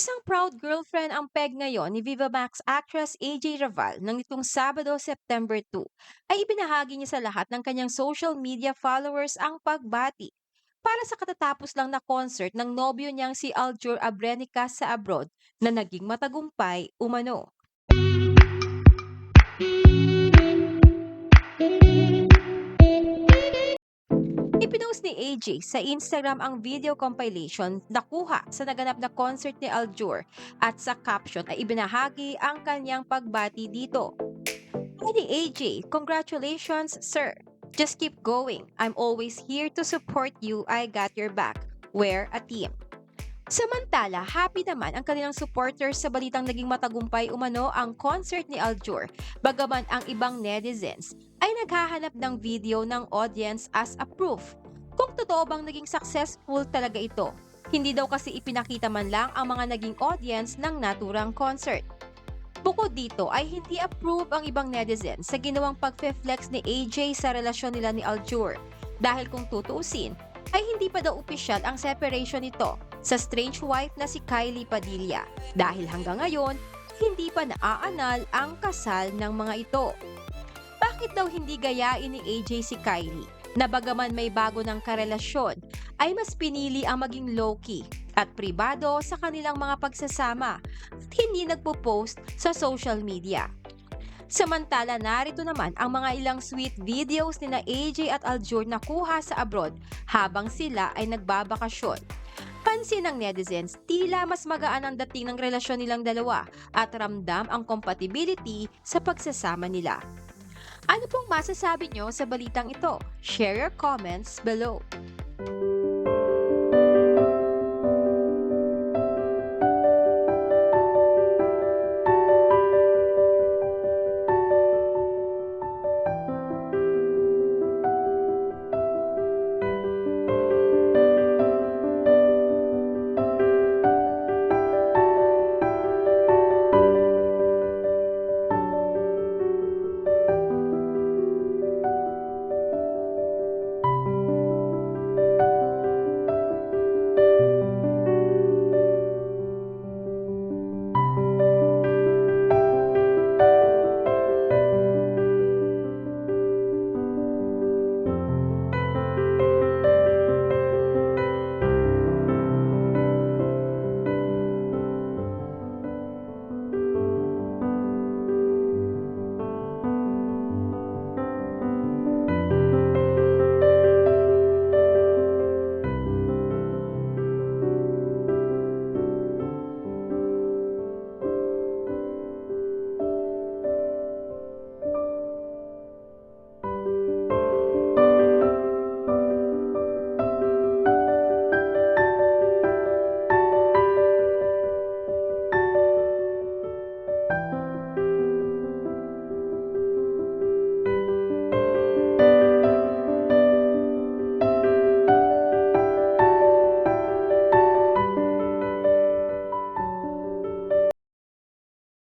Isang proud girlfriend ang peg ngayon ni Viva Max actress AJ Raval nang nitong Sabado, September 2 ay ibinahagi niya sa lahat ng kanyang social media followers ang pagbati para sa katatapos lang na concert ng nobyo niyang si Aljur Abrenica sa abroad na naging matagumpay umano. Ni AJ sa Instagram ang video compilation na kuha sa naganap na concert ni Aljur at sa caption ay ibinahagi ang kanyang pagbati dito. Sabi ni AJ, congratulations sir. Just keep going. I'm always here to support you. I got your back. We're a team. Samantala, happy naman ang kanilang supporters sa balitang naging matagumpay umano ang concert ni Aljur. Bagaman ang ibang netizens ay naghahanap ng video ng audience as a proof kung totoo bang naging successful talaga ito. Hindi daw kasi ipinakita man lang ang mga naging audience ng naturang concert. Bukod dito ay hindi approve ang ibang netizens sa ginawang pagfe-flex ni AJ sa relasyon nila ni Aljur. Dahil kung tutuusin, ay hindi pa daw opisyal ang separation nito sa strange wife na si Kylie Padilla. Dahil hanggang ngayon, hindi pa naaanal ang kasal ng mga ito. Bakit daw hindi gayain ni AJ si Kylie? Na bagaman may bago ng karelasyon, ay mas pinili ang maging low-key at pribado sa kanilang mga pagsasama at hindi nagpo-post sa social media. Samantala, narito naman ang mga ilang sweet videos ni na AJ at Aljur na kuha sa abroad habang sila ay nagbabakasyon. Pansin ng netizens, tila mas magaan ang dating ng relasyon nilang dalawa at ramdam ang compatibility sa pagsasama nila. Ano pong masasabi nyo sa balitang ito? Share your comments below.